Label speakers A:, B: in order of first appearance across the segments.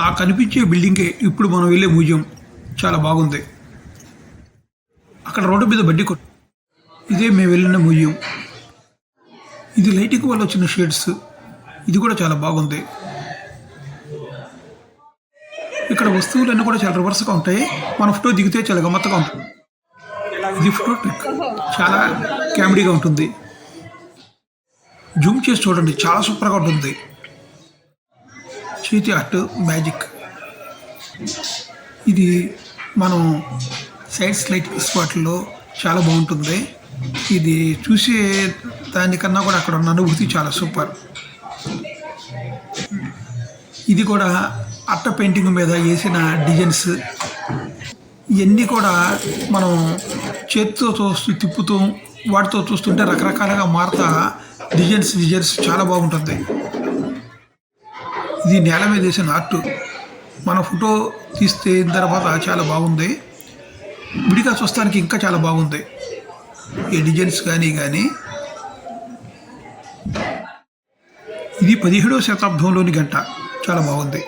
A: ఆ కనిపించే బిల్డింగే ఇప్పుడు మనం వెళ్ళే మ్యూజియం చాలా బాగుంది. అక్కడ రోడ్డు మీద బడ్డీ కొట్టు ఇదే మేము వెళ్ళిన మ్యూజియం. ఇది లైటింగ్ వల్ల వచ్చిన షేడ్స్. ఇది కూడా చాలా బాగుంది. ఇక్కడ వస్తువులన్నీ కూడా చాలా రివర్స్గా ఉంటాయి. మన ఫోటో దిగితే చాలా గమ్మత్తగా ఉంటుంది. ఇది ఫోటో ట్రిక్. చాలా కామెడీగా ఉంటుంది. జూమ్ చేసి చూడండి. చాలా సూపర్గా ఉంటుంది. చేతి ఆర్ట్ మ్యాజిక్. ఇది మనం సైడ్స్ స్లైట్ స్పాట్లో చాలా బాగుంటుంది. ఇది చూసే దానికన్నా కూడా అక్కడ ఉన్న అనుభూతి చాలా సూపర్. ఇది కూడా అట్ట పెయింటింగ్ మీద వేసిన డిజైన్స్. ఇవన్నీ కూడా మనం చేతితో చూస్తూ తిప్పుతూ వాటితో చూస్తుంటే రకరకాలుగా మారుతా డిజైన్స్ డిజైన్స్ చాలా బాగుంటుంది. ఇది నేల మీద వేసిన ఆర్ట్ మన ఫోటో తీస్తే తర్వాత చాలా బాగుంది. విడిగా చూస్తానికి ఇంకా చాలా బాగుంది. ఈ డిజైన్స్ కానీ కానీ ఇది పదిహేడవ శతాబ్దంలోని గంట. చాలా బాగుంది.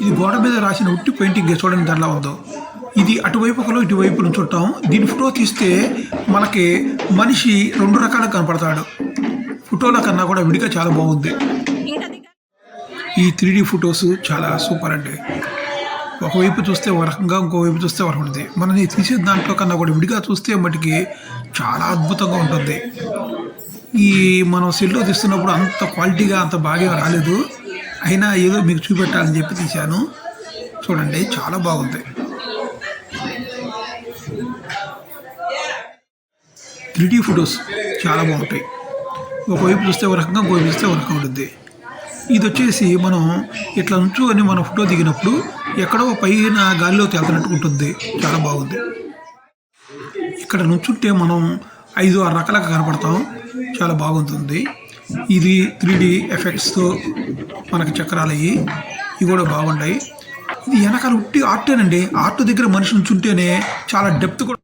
A: ఇది గోడ మీద రాసిన ఉట్టి పెయింటింగ్ చూడండి దానిలా ఉందో. ఇది అటువైపు ఇటువైపు ఇటువైపు చుట్టాం దీని ఫోటో తీస్తే మనకి మనిషి రెండు రకాలుగా కనపడతాడు. ఫోటోల కన్నా కూడా విడిగా చాలా బాగుంది. ఈ త్రీ డి ఫొటోస్ చాలా సూపర్ అండి. ఒకవైపు చూస్తే ఒక రకంగా ఇంకోవైపు చూస్తే ఒక ఉంటుంది మనం తీసే దాంట్లో కన్నా కూడా విడిగా చూస్తే మటుకి చాలా అద్భుతంగా ఉంటుంది. ఈ మనం సెల్లో తీస్తున్నప్పుడు అంత క్వాలిటీగా అంత బాగా రాలేదు. అయినా ఏదో మీకు చూపెట్టాలని చెప్పి తీశాను. చూడండి చాలా బాగుంది. త్రీడీ ఫొటోస్ చాలా బాగుంటాయి. ఒకవైపు చూస్తే ఒక రకంగా ఇంకోవైపు చూస్తే ఒక రకంగా ఉంటుంది. ఇది వచ్చేసి మనం ఇట్లా నుంచుకొని మనం ఫోటో దిగినప్పుడు ఎక్కడో పైన గాలిలో తేలుతున్నట్టు ఉంటుంది. చాలా బాగుంది. ఇక్కడ నుంచుంటే మనం ఐదు ఆరు రకాలుగా కనపడతాం. చాలా బాగుంటుంది. ఇది త్రీ డి ఎఫెక్ట్స్తో మనకి చక్రాలు అయ్యి ఇవి కూడా బాగున్నాయి ఇది వెనకాల ఉట్టి ఆర్టేనండి ఆర్ట్ దగ్గర మనిషి నుంచుంటేనే చాలా డెప్త్ కూడా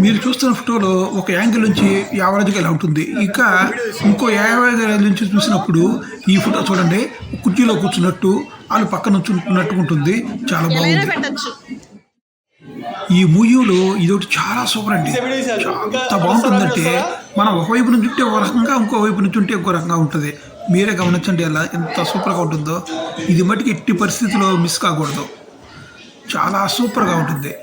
A: మీరు చూస్తున్న ఫోటోలో ఒక యాంగిల్ నుంచి యావరేజ్గా ఇలా ఉంటుంది. ఇంకా ఇంకో యావరేజ్ నుంచి చూసినప్పుడు ఈ ఫోటో చూడండి. కుర్చీలో కూర్చున్నట్టు వాళ్ళు పక్కన నుంచున్నట్టు ఉంటుంది. చాలా బాగుంది. ఈ మూవీలో ఇదొకటి చాలా సూపర్ అండి. ఎంత బాగుంటుందంటే మనం ఒకవైపు నుంచి ఉంటే ఒక రకంగా ఇంకో వైపు నుంచి ఉంటే ఇంకో రకంగా ఉంటుంది. మీరే గమనించండి ఎలా ఎంత సూపర్గా ఉంటుందో. ఇది మటుకు ఎట్టి పరిస్థితిలో మిస్ కాకూడదు. చాలా సూపర్గా ఉంటుంది.